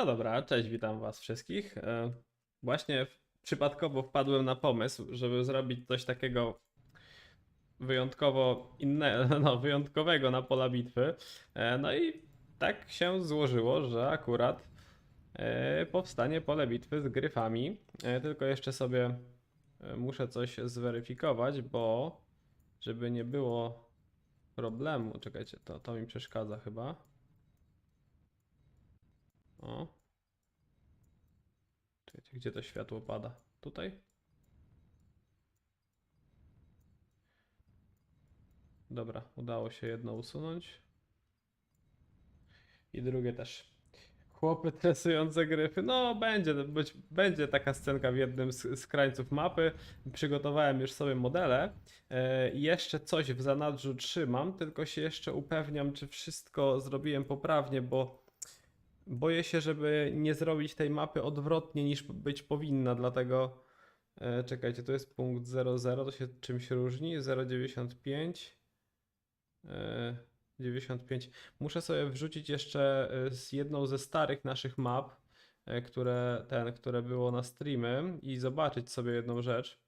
No dobra, cześć, witam Was wszystkich. E, Właśnie przypadkowo wpadłem na pomysł, żeby zrobić coś takiego wyjątkowo innego, no, wyjątkowego na pola bitwy. E, No i tak się złożyło, że akurat e, powstanie pole bitwy z gryfami. Tylko jeszcze sobie muszę coś zweryfikować, bo żeby nie było problemu. Czekajcie, to, to mi przeszkadza chyba. O. Czekajcie, gdzie to światło pada? Tutaj? Dobra, udało się jedno usunąć. I drugie też. Chłopy tresujące gryfy. No, będzie, być, będzie taka scenka w jednym z, z krańców mapy. Przygotowałem już sobie modele. E, jeszcze coś w zanadrzu trzymam, tylko się jeszcze upewniam, czy wszystko zrobiłem poprawnie, bo boję się, żeby nie zrobić tej mapy odwrotnie niż być powinna, dlatego e, czekajcie, to jest punkt 00, to się czymś różni, 0,95 e, 95. Muszę sobie wrzucić jeszcze e, z jedną ze starych naszych map, e, które ten, które było na streamy i zobaczyć sobie jedną rzecz.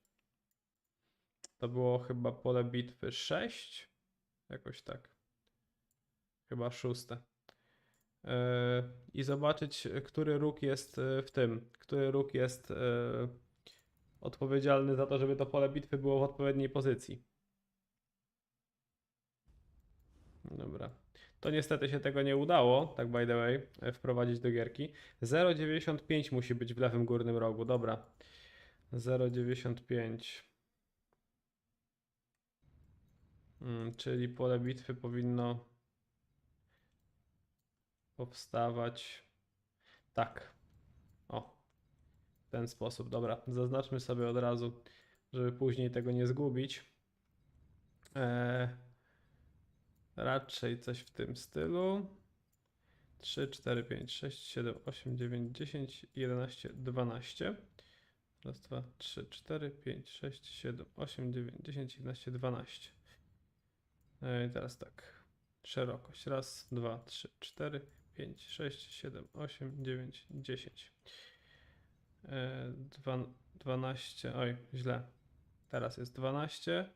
To było chyba pole bitwy 6, jakoś tak. Chyba szóste. I zobaczyć, który róg jest yy, w tym, który róg jest yy, odpowiedzialny za to, żeby to pole bitwy było w odpowiedniej pozycji. Dobra. To niestety się tego nie udało, tak by the way, e, wprowadzić do gierki. 0,95 musi być w lewym górnym rogu, dobra. 0,95. Mm, czyli pole bitwy powinno powstawać tak. O, w ten sposób. Dobra, zaznaczmy sobie od razu, żeby później tego nie zgubić. Eee, raczej coś w tym stylu. 3, 4, 5, 6, 7, 8, 9, 10, 11, 12. Raz, dwa, trzy, cztery, pięć, sześć, siedem, osiem, dziewięć, dziesięć, jedenaście, dwanaście. E, I teraz tak. Szerokość. Raz, dwa, trzy, cztery, pięć, sześć, siedem, osiem, dziewięć, dziesięć. E, Dwa, dwanaście. Oj, źle. Teraz jest dwanaście.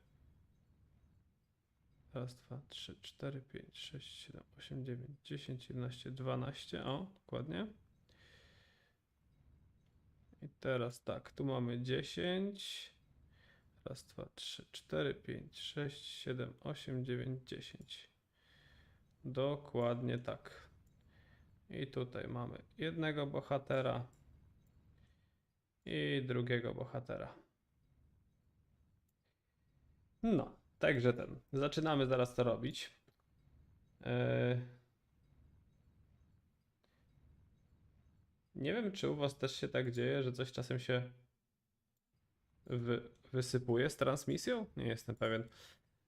Raz, dwa, trzy, cztery, pięć, sześć, siedem, osiem, dziewięć, dziesięć, jedenaście, dwanaście. O, dokładnie. I teraz tak, tu mamy 10. Raz, dwa, trzy, cztery, pięć, sześć, siedem, osiem, dziewięć, dziesięć. Dokładnie tak. I tutaj mamy jednego bohatera i drugiego bohatera. No, także ten. Zaczynamy zaraz to robić. Yy, Nie wiem, czy u was też się tak dzieje, że coś czasem się wy, wysypuje z transmisją? Nie jestem pewien.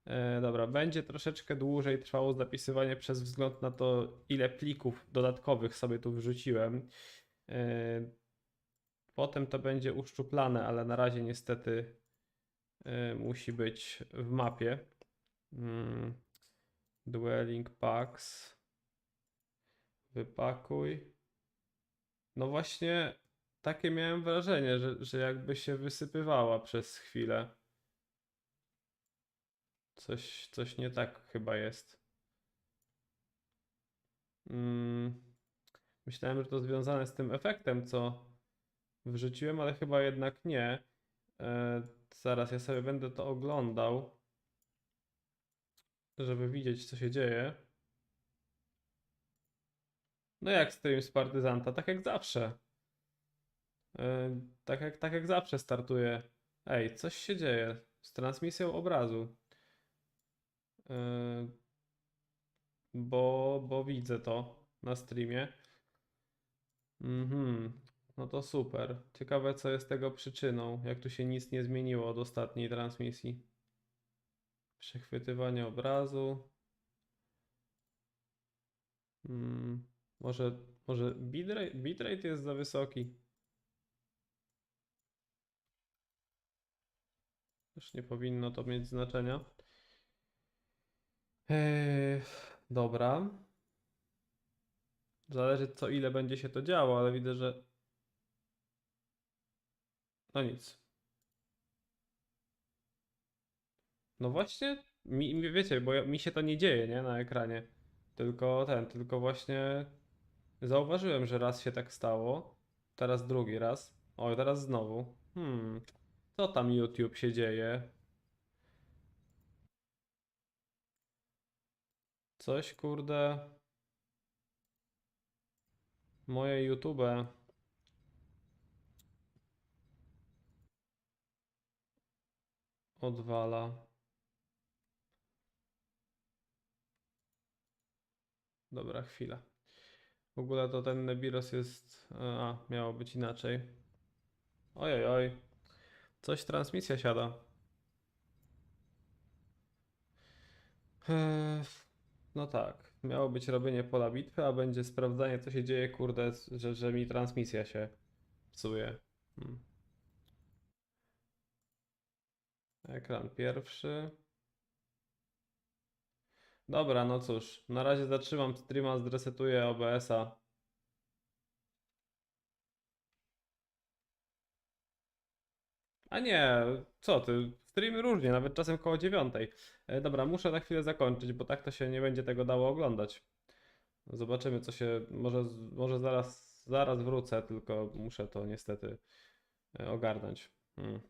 E, dobra, będzie troszeczkę dłużej trwało zapisywanie przez wzgląd na to, ile plików dodatkowych sobie tu wrzuciłem. E, potem to będzie uszczuplane, ale na razie niestety e, musi być w mapie. Mm. Dwelling packs. Wypakuj. No właśnie takie miałem wrażenie, że, że jakby się wysypywała przez chwilę. Coś, coś nie tak chyba jest. Mm, myślałem, że to związane z tym efektem, co wrzuciłem, ale chyba jednak nie. E, zaraz ja sobie będę to oglądał, żeby widzieć, co się dzieje. No jak stream z partyzanta, tak jak zawsze. Yy, tak jak, tak jak zawsze startuje. Ej, coś się dzieje z transmisją obrazu. Yy, bo, bo widzę to na streamie. Mhm, no to super. Ciekawe, co jest tego przyczyną. Jak tu się nic nie zmieniło od ostatniej transmisji. Przechwytywanie obrazu. Mm, może, może bitrate, bitrate jest za wysoki. Też nie powinno to mieć znaczenia. Eee, dobra. Zależy co ile będzie się to działo, ale widzę, że... No nic. No właśnie, mi, wiecie, bo mi się to nie dzieje, nie, na ekranie. Tylko ten, tylko właśnie zauważyłem, że raz się tak stało, teraz drugi raz. O, teraz znowu. Hmm, co tam YouTube się dzieje? Coś kurde. Moje YouTube. Odwala. Dobra, chwila. W ogóle to ten Nebiros jest. A, miało być inaczej. Ojej, oj. Coś transmisja siada. Eee, No tak. Miało być robienie pola bitwy, a będzie sprawdzanie, co się dzieje, kurde, że, że mi transmisja się psuje. Hmm. Ekran pierwszy. Dobra, no cóż, na razie zatrzymam streama, zresetuję OBS-a. A nie, co ty, streamy różnie, nawet czasem koło dziewiątej. E, Dobra, muszę na chwilę zakończyć, bo tak to się nie będzie tego dało oglądać. Zobaczymy, co się, może, może zaraz, zaraz wrócę, tylko muszę to niestety e, ogarnąć. Hmm.